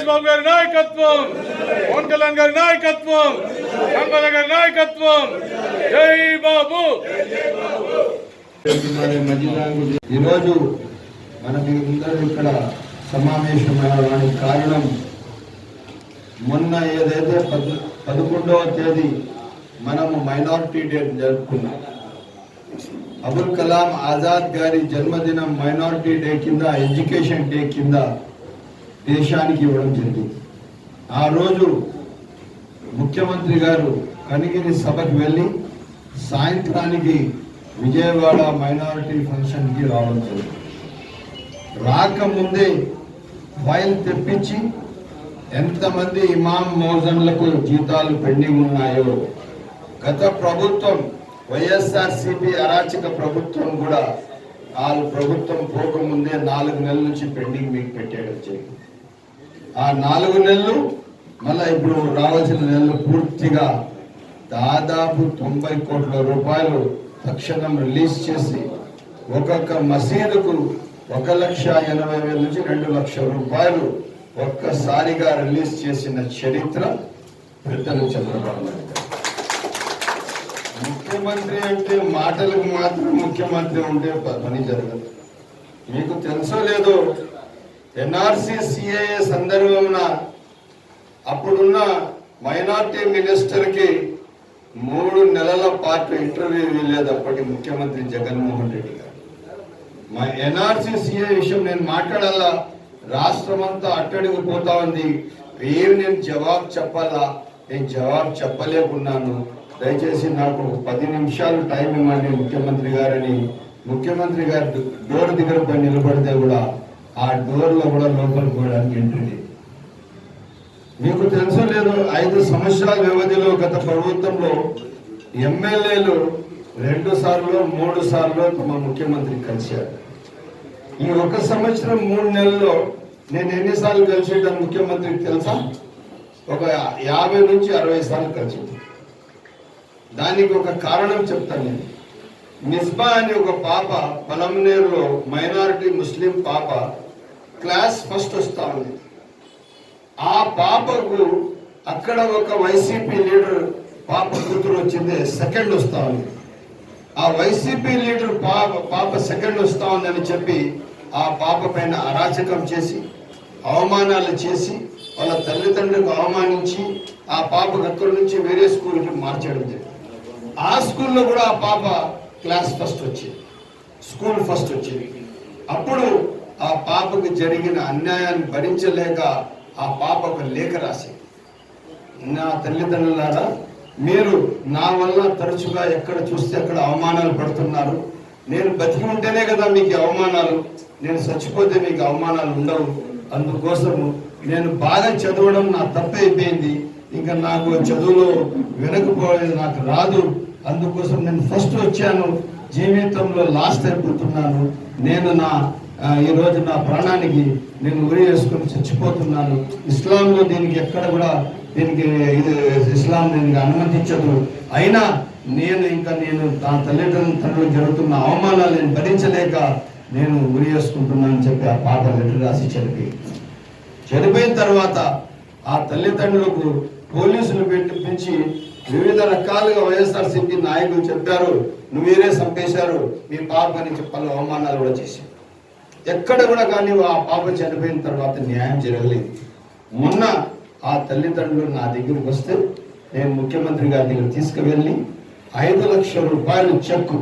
నాయకత్వం లోకేష్ బాబు గారి నాయకత్వం పవన్ కళ్యాణ్ గారి నాయకత్వం సంపద గారి నాయకత్వం. జై బాబు. ఈరోజు మనం అందరూ ఇక్కడ సమావేశమవడానికి కారణం మొన్న ఏదైతే పదకొండవ తేదీ మనము మైనారిటీ డే జరుపుకున్నాం. అబుల్ కలాం ఆజాద్ గారి జన్మదినం మైనారిటీ డే కింద ఎడ్యుకేషన్ డే కింద దేశానికి ఇవ్వడం జరిగింది. ఆ రోజు ముఖ్యమంత్రి గారు కనిగిరి సభకు వెళ్ళి సాయంత్రానికి విజయవాడ మైనారిటీ ఫంక్షన్కి రావడం జరిగింది. రాకముందే ఫైల్ తెప్పించి ఎంతమంది ఇమాం మోజన్లకు జీతాలు పెండింగ్ ఉన్నాయో గత ప్రభుత్వం వైఎస్ఆర్సిపి అరాచక ప్రభుత్వం కూడా వాళ్ళు ప్రభుత్వం పోకముందే నాలుగు నెలల నుంచి పెండింగ్ మీకు పెట్టేయడం జరిగింది. ఆ నాలుగు నెలలు మళ్ళీ ఇప్పుడు రావాల్సిన నెలలు పూర్తిగా దాదాపు తొంభై కోట్ల రూపాయలు తక్షణం రిలీజ్ చేసి ఒక్కొక్క మసీదుకు ఒక లక్ష ఎనభై వేల నుంచి రెండు లక్షల రూపాయలు ఒక్కసారిగా రిలీజ్ చేసిన చరిత్ర పెద్దలు చంద్రబాబు నాయుడు ముఖ్యమంత్రి అంటే మాటలకు మాత్రం ముఖ్యమంత్రి ఉంటే ప- పని జరగదు. మీకు తెలుసో లేదో ఎన్ఆర్సీ సిఏఏ సందర్భమున అప్పుడున్న మైనార్టీ మినిస్టర్కి మూడు నెలల పాటు ఇంటర్వ్యూ ఇవ్వలేదు అప్పటి ముఖ్యమంత్రి జగన్మోహన్ రెడ్డి గారు. మా ఎన్ఆర్సీ సిఏ విషయం నేను మాట్లాడాలా? రాష్ట్రం అంతా అట్టడికి పోతా ఉంది. ఏమి నేను జవాబు చెప్పాలా? నేను జవాబు చెప్పలేకున్నాను. దయచేసి నాకు పది నిమిషాలు టైం ఇవ్వండి ముఖ్యమంత్రి గారని. ముఖ్యమంత్రి గారు డోర్ దగ్గర పోయి నిలబడితే కూడా ఆ డోర్లో కూడా లోపలికి పోవడానికి ఏంటండి మీకు తెలుసో లేదు ఐదు సంవత్సరాల వ్యవధిలో గత ప్రభుత్వంలో ఎమ్మెల్యేలు రెండు సార్లు మూడు సార్లు తమ ముఖ్యమంత్రి కలిశారు. ఈ ఒక సంవత్సరం మూడు నెలల్లో నేను ఎన్నిసార్లు కలిసేటాను ముఖ్యమంత్రికి తెలుసా? ఒక యాభై నుంచి అరవై సార్లు కలిసి దానికి ఒక కారణం చెప్తాను నేను. మిస్బా అనే ఒక పాప పలమనేరులో మైనారిటీ ముస్లిం పాప క్లాస్ ఫస్ట్ వస్తా ఉంది. ఆ పాపకు అక్కడ ఒక వైసీపీ లీడర్ పాప కూతురు వచ్చింది సెకండ్ వస్తా ఉంది. ఆ వైసీపీ లీడర్ పాప పాప సెకండ్ వస్తా ఉందని చెప్పి ఆ పాప పైన అరాచకం చేసి అవమానాలు చేసి వాళ్ళ తల్లిదండ్రులకు అవమానించి ఆ పాపకు అక్కడి నుంచి వేరే స్కూల్కి మార్చడం జరిగింది. ఆ స్కూల్లో కూడా ఆ పాప క్లాస్ ఫస్ట్ వచ్చింది. స్కూల్ ఫస్ట్ వచ్చింది. అప్పుడు ఆ పాపకు జరిగిన అన్యాయాన్ని భరించలేక ఆ పాప ఒక లేఖ రాసింది. నా తల్లిదండ్రులారా మీరు నా వల్ల తరచుగా ఎక్కడ చూస్తే అక్కడ అవమానాలు పడుతున్నారు? నేను బతికి ఉంటేనే కదా మీకు అవమానాలు. నేను చచ్చిపోతే మీకు అవమానాలు ఉండవు. అందుకోసము నేను బాగా చదవడం నా తప్పైపోయింది. ఇంకా నాకు చదువులో వెనకపోయేది నాకు రాదు. అందుకోసం నేను ఫస్ట్ వచ్చాను. జీవితంలో లాస్ట్ అయిపోతున్నాను. నేను నా ఈరోజు నా ప్రాణానికి నేను ఉరి వేసుకొని చచ్చిపోతున్నాను. ఇస్లాంలో దీనికి ఎక్కడ కూడా దీనికి ఇది ఇస్లాం దీనికి అనుమతించదు. అయినా నేను ఇంకా నేను నా తల్లిదండ్రులు జరుగుతున్న అవమానాలు నేను భరించలేక నేను ఉరి వేసుకుంటున్నాను అని చెప్పి ఆ పాట లెటర్ రాసి చనిపోయి చనిపోయిన తర్వాత ఆ తల్లిదండ్రులకు పోలీసులు పెట్టించి వివిధ రకాలుగా వైఎస్ఆర్సీపీ నాయకులు చెప్పారు నువ్వేరే చంపేశారు మీ పాపని చెప్పాలి అవమానాలు కూడా చేశారు. ఎక్కడ కూడా కానీ ఆ పాప చనిపోయిన తర్వాత న్యాయం జరగలేదు. మొన్న ఆ తల్లిదండ్రులు నా దగ్గరికి వస్తే నేను ముఖ్యమంత్రి గారి దగ్గర తీసుకువెళ్ళి ఐదు లక్షల రూపాయలు చెక్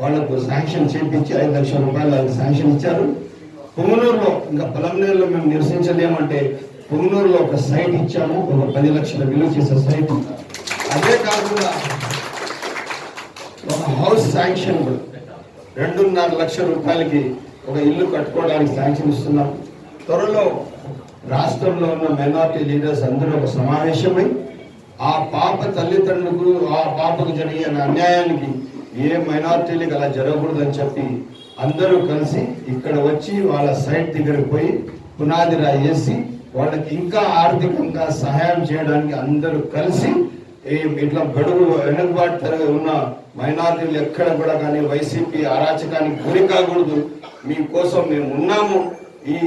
వాళ్ళకు శాంక్షన్ చేయించి ఐదు లక్షల రూపాయలు వాళ్ళకి శాంక్షన్ ఇచ్చారు. పుంగనూరులో ఇంకా పొలంనేరులో మేము నివసించలేమంటే పుంగనూరులో ఒక సైట్ ఇచ్చాము ఒక పది లక్షల విలువ చేసే సైట్. అదే కాకుండా ఒక హౌస్ శాంక్షన్ కూడా. రెండున్నర లక్షల రూపాయలకి ఒక ఇల్లు కట్టుకోవడానికి శాంక్షన్ ఇస్తున్నాం. త్వరలో రాష్ట్రంలో ఉన్న మైనార్టీ లీడర్స్ అందరూ ఒక సమావేశమై ఆ పాప తల్లిదండ్రులకు ఆ పాపకు జరిగిన అన్యాయానికి ఏ మైనార్టీలకు అలా జరగకూడదని చెప్పి అందరూ కలిసి ఇక్కడ వచ్చి వాళ్ళ సైట్ దగ్గరకు పోయి పునాది రాయేసి వేసి వాళ్ళకి ఇంకా ఆర్థికంగా సహాయం చేయడానికి అందరూ కలిసి ఈ ఇట్లా బడుగు వెనుకబాటు తరగతి ఉన్న మైనారిటీలు ఎక్కడ కూడా కానీ వైసీపీ అరాచకానికి గురి కాకూడదు. మీకోసం మేము ఉన్నాము. ఈ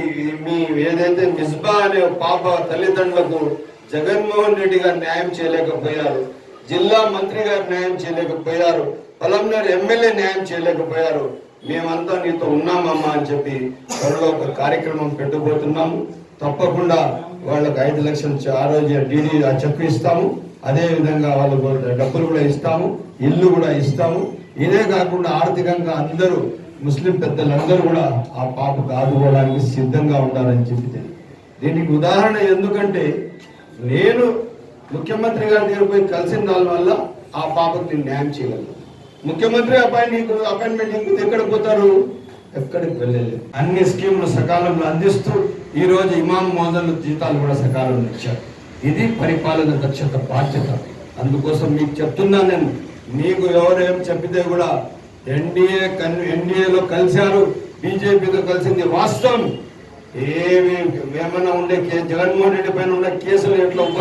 మీ ఏదైతే మిస్బా అనే పాప తల్లిదండ్రులకు జగన్మోహన్ రెడ్డి గారు న్యాయం చేయలేకపోయారు. జిల్లా మంత్రి గారు న్యాయం చేయలేకపోయారు. పొలంనేరు ఎమ్మెల్యే న్యాయం చేయలేకపోయారు. మేమంతా నీతో ఉన్నామమ్మా అని చెప్పి త్వరలో ఒక కార్యక్రమం పెట్టబోతున్నాము. తప్పకుండా వాళ్ళకి ఐదు లక్షలు ఆరోగ్య ఆ రోజు డీడీ చెప్పిస్తాము చెక్ ఇస్తాము. అదే విధంగా డబ్బులు కూడా ఇస్తాము ఇల్లు కూడా ఇస్తాము. ఇదే కాకుండా ఆర్థికంగా అందరూ ముస్లిం పెద్దలందరూ కూడా ఆ పాపకు ఆదుకోవడానికి సిద్ధంగా ఉండాలని చెప్పి దీనికి ఉదాహరణ ఎందుకంటే నేను ముఖ్యమంత్రి గారి దగ్గర పోయి కలిసిన దాని వల్ల ఆ పాపకు నేను న్యాయం చేయగలను. ముఖ్యమంత్రి అపాయింట్ అపాయింట్మెంట్ నీకు ఎక్కడ పోతారు? ఎక్కడికి వెళ్ళలేదు. అన్ని స్కీములు సకాలంలో అందిస్తూ ఈరోజు ఇమాం మోదన్లు జీతాలు కూడా సకాలంలో ఇచ్చారు. ఇది పరిపాలన దక్షత బాధ్యత. అందుకోసం మీకు చెప్తున్నా నేను మీకు ఎవరేం చెప్పితే కూడా ఎన్డీఏ కన్ ఎన్డీఏలో కలిశారు బీజేపీతో కలిసింది వాస్తవం. ఏమి ఏమైనా ఉండే కే- జగన్మోహన్ రెడ్డి పైన ఉన్న కేసులు ఎట్లా ఉప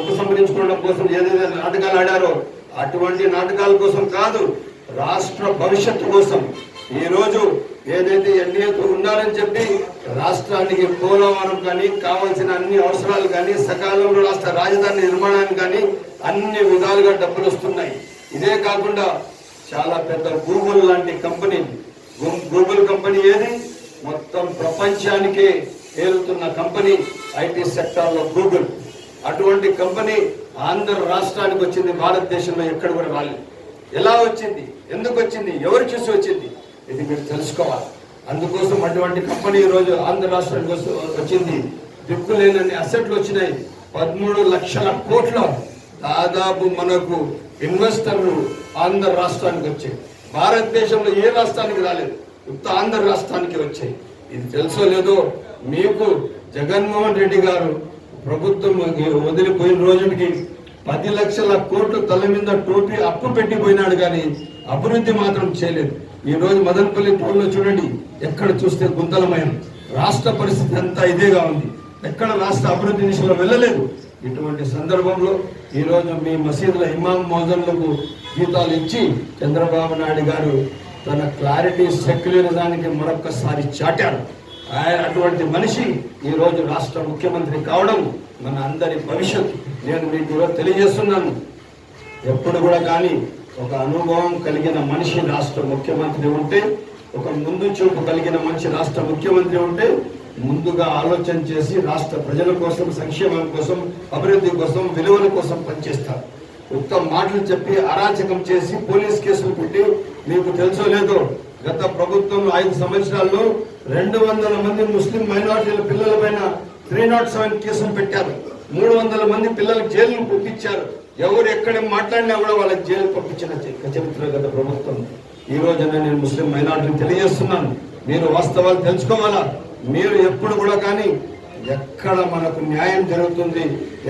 ఉపసంహరించుకోవడం కోసం ఏదైతే నాటకాలు ఆడారో అటువంటి నాటకాల కోసం కాదు రాష్ట్ర భవిష్యత్తు కోసం. ఈరోజు ఏదైతే ఎన్డీఏతో ఉన్నారని చెప్పి రాష్ట్రానికి పోలవరం కానీ కావాల్సిన అన్ని అవసరాలు కానీ సకాలంలో రాష్ట్ర రాజధాని నిర్మాణానికి కానీ అన్ని విధాలుగా డబ్బులు వస్తున్నాయి ఇదే కాకుండా చాలా పెద్ద గూగుల్ లాంటి కంపెనీ గూ- గూగుల్ కంపెనీ ఏది? మొత్తం ప్రపంచానికే ఏలుతున్న కంపెనీ ఐటీ సెక్టార్లో గూగుల్. అటువంటి కంపెనీ ఆంధ్ర రాష్ట్రానికి వచ్చింది భారతదేశంలో ఎక్కడ కూడా రాలేదు. ఎలా వచ్చింది? ఎందుకు వచ్చింది? ఎవరు చూసి వచ్చింది? ఇది మీరు తెలుసుకోవాలి. అందుకోసం అటువంటి కంపెనీ ఈరోజు ఆంధ్ర రాష్ట్రానికి వచ్చింది. వచ్చింది దిక్కులేనన్ని అసెట్లు వచ్చినాయి. పదమూడు లక్షల కోట్ల దాదాపు మనకు ఇన్వెస్టర్లు ఆంధ్ర రాష్ట్రానికి వచ్చాయి. భారతదేశంలో ఏ రాష్ట్రానికి రాలేదు. ఉత్త ఆంధ్ర రాష్ట్రానికి వచ్చాయి. ఇది తెలుసో లేదో మీకు జగన్మోహన్ రెడ్డి గారు ప్రభుత్వం వదిలిపోయిన రోజుకి పది లక్షల కోట్లు తల మీద టోపీ అప్పు పెట్టిపోయినాడు కానీ అభివృద్ధి మాత్రం చేయలేదు. ఈ రోజు మదనపల్లి టోల్లో చూడండి ఎక్కడ చూస్తే గుంతలమయం. రాష్ట్ర పరిస్థితి అంతా ఇదేగా ఉంది. ఎక్కడ రాష్ట్ర అభివృద్ధి దిశలో వెళ్ళలేదు. ఇటువంటి సందర్భంలో ఈరోజు మీ మసీదుల ఇమాం మోజన్లకు జీతాలు ఇచ్చి చంద్రబాబు నాయుడు గారు తన క్లారిటీ సెక్యులరిజానికి మరొక్కసారి చాటారు. అటువంటి మనిషి ఈ రోజు రాష్ట్ర ముఖ్యమంత్రి కావడం మన అందరి భవిష్యత్తు. నేను మీకు ఈరోజు తెలియజేస్తున్నాను. ఎప్పుడు కూడా కానీ ఒక అనుభవం కలిగిన మనిషి రాష్ట్ర ముఖ్యమంత్రి ఉంటే ఒక ముందు చూపు కలిగిన మనిషి రాష్ట్ర ముఖ్యమంత్రి ఉంటే ముందుగా ఆలోచన చేసి రాష్ట్ర ప్రజల కోసం సంక్షేమం కోసం అభివృద్ధి కోసం విలువల కోసం పనిచేస్తారు. ఉత్తమ మాటలు చెప్పి అరాచకం చేసి పోలీస్ కేసులు పెట్టి మీకు తెలుసో లేదో గత ప్రభుత్వంలో ఐదు సంవత్సరాల్లో రెండు వందల మంది ముస్లిం మైనార్టీల పిల్లల పైన త్రీ నాట్ సెవెన్ కేసులు పెట్టారు. మూడు వందల మంది పిల్లలకు జైలు పంపించారు. ఎవరు ఎక్కడ మాట్లాడినా కూడా వాళ్ళకి జైలు పంపించిన చరిత్ర గత ప్రభుత్వం. ఈ రోజున నేను ముస్లిం మైనార్టీని తెలియజేస్తున్నాను. మీరు వాస్తవాలు తెలుసుకోవాలా? మీరు ఎప్పుడు కూడా కానీ ఎక్కడ మనకు న్యాయం జరుగుతుంది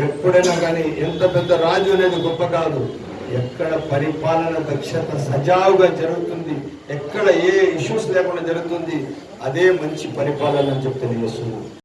ఎప్పుడైనా కానీ ఎంత పెద్ద రాజు అనేది గొప్ప కాదు. ఎక్కడ పరిపాలన దక్షత సజావుగా జరుగుతుంది ఎక్కడ ఏ ఇష్యూస్ లేకుండా జరుగుతుంది అదే మంచి పరిపాలన అని చెప్పి